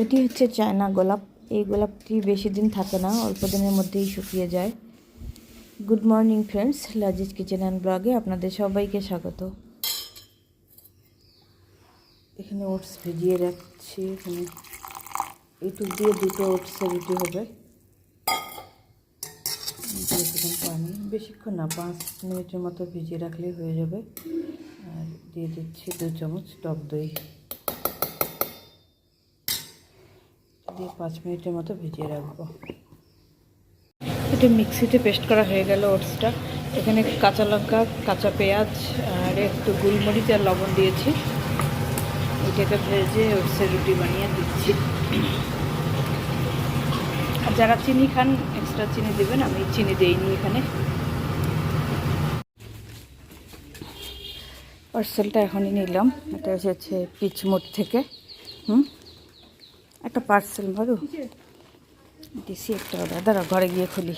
এটি হচ্ছে চায়না গোলাপ। এই গোলাপটি বেশি দিন থাকে না, অল্প দিনের মধ্যেই শুকিয়ে যায়। Good morning friends, Laziz kitchen and ব্লগে আপনাদের সবাইকে স্বাগত। এখানে ওটস ভিজিয়ে রাখছি, এখানে এইটুক দিয়ে দুটো ওটসের রুটি হবে। পানি, বেশিক্ষণ না, পাঁচ মিনিটের মতো ভিজিয়ে রাখলেই হয়ে যাবে। আর দিয়ে দিচ্ছি দু চামচ টক দই। দিয়ে পাঁচ মিনিটের মতো ভিজিয়ে রাখব। এটা মিক্সিতে পেস্ট করা হয়ে গেল ওটসটা। এখানে কাঁচা লঙ্কা, কাঁচা পেঁয়াজ, আর একটু গোলমরিচ আর লবণ দিয়েছি। এটাকে ভেজে ওটসের রুটি বানিয়ে দিচ্ছি। আর যারা চিনি খান এক্সট্রা চিনি দেবেন, আমি চিনি দেইনি এখানে। পার্সেলটা এখনই নিলাম। এটা এসেছে পিচমোট থেকে। হুম? একটা পার্সেল ভালো দিছি একটা অর্ডার দাঁড়া ঘরে গিয়ে খুলি।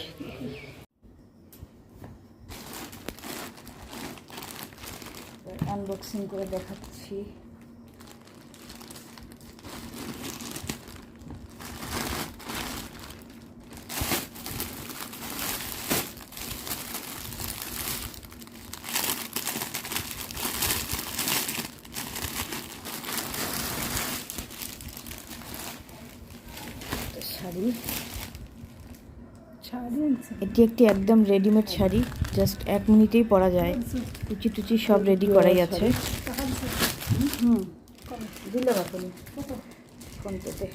আনবক্সিং করে দেখাচ্ছি। শাড়ি। এটি একটি একদম রেডিমেড শাড়ি জাস্ট এক মিনিটেই পরা যায়। কুচি টুচি সব রেডি করাই আছে। হুম। দিলাম আপনি ফোন পেতে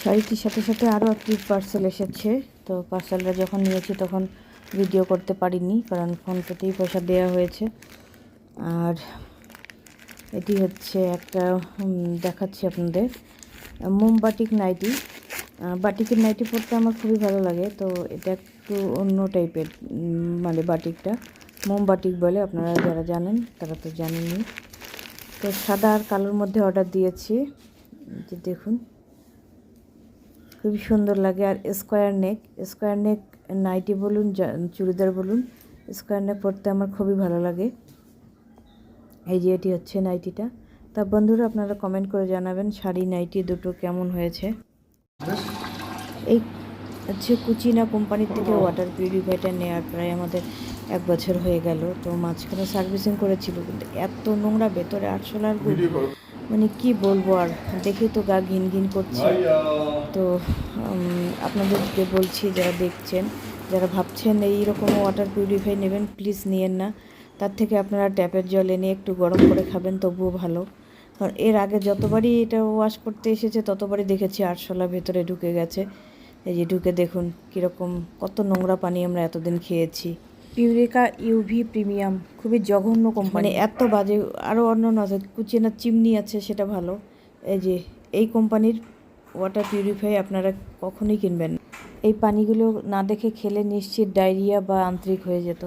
শাড়িটির সাথে সাথে আরও একটি পার্সেল এসেছে। তো পার্সেলটা যখন নিয়েছি তখন ভিডিও করতে পারিনি কারণ ফোন পেতেই পয়সা দেওয়া হয়েছে। আর এটি হচ্ছে একটা দেখাচ্ছি আপনাদের। মোমবাটিক নাইটি। বাটিকের নাইটি পরতে আমার খুবই ভালো লাগে, তো এটা একটু অন্য টাইপের মানে বাটিকটা। মোমবাটিক বলে আপনারা যারা জানেন, তারা তো জানেনই। তো সাদা আর কালোর মধ্যে অর্ডার দিয়েছি। যে দেখুন। খুবই সুন্দর লাগে। আর square neck square neck nighty বলুন চুড়িদার বলুন, স্কোয়ার নেক পরতে আমার খুবই ভালো লাগে। এই যে এটি হচ্ছে নাইটিটা। তা বন্ধুরা আপনারা কমেন্ট করে জানাবেন শাড়ি নাইটি দুটো কেমন হয়েছে। এই হচ্ছে কুচিনা কোম্পানির থেকে ওয়াটার পিউরিফাইটার নেওয়ার প্রায় আমাদের এক বছর হয়ে গেল। তো মাঝখানে সার্ভিসিং করেছিল কিন্তু এত নোংরা ভেতরে আরশোলার গুড়। মানে কি বলব আর দেখে তো গা ঘিন ঘিন করছে। তো আপনাদেরকে বলছি যারা দেখছেন যারা ভাবছেন এই রকম ওয়াটার পিউরিফাই নেবেন প্লিজ নিয়েন না। তার থেকে আপনারা ট্যাপের জল এনে একটু গরম করে খাবেন তবুও ভালো। কারণ এর আগে যতবারই এটা ওয়াশ করতে এসেছে ততবারই দেখেছি আরশোলা ভেতরে ঢুকে গেছে। এই যে ঢুকে দেখুন কীরকম কত নোংরা পানি আমরা এতদিন খেয়েছি। পিউরিকা ইউভি প্রিমিয়াম খুবই জঘন্য কোম্পানি এত বাজে আরও অন্য অন্য আছে কুচিনার চিমনি আছে সেটা ভালো। এই যে এই কোম্পানির ওয়াটার পিউরিফাই আপনারা কখনোই কিনবেন এই পানিগুলো না দেখে খেলে নিশ্চিত ডায়রিয়া বা আন্তরিক হয়ে যেত।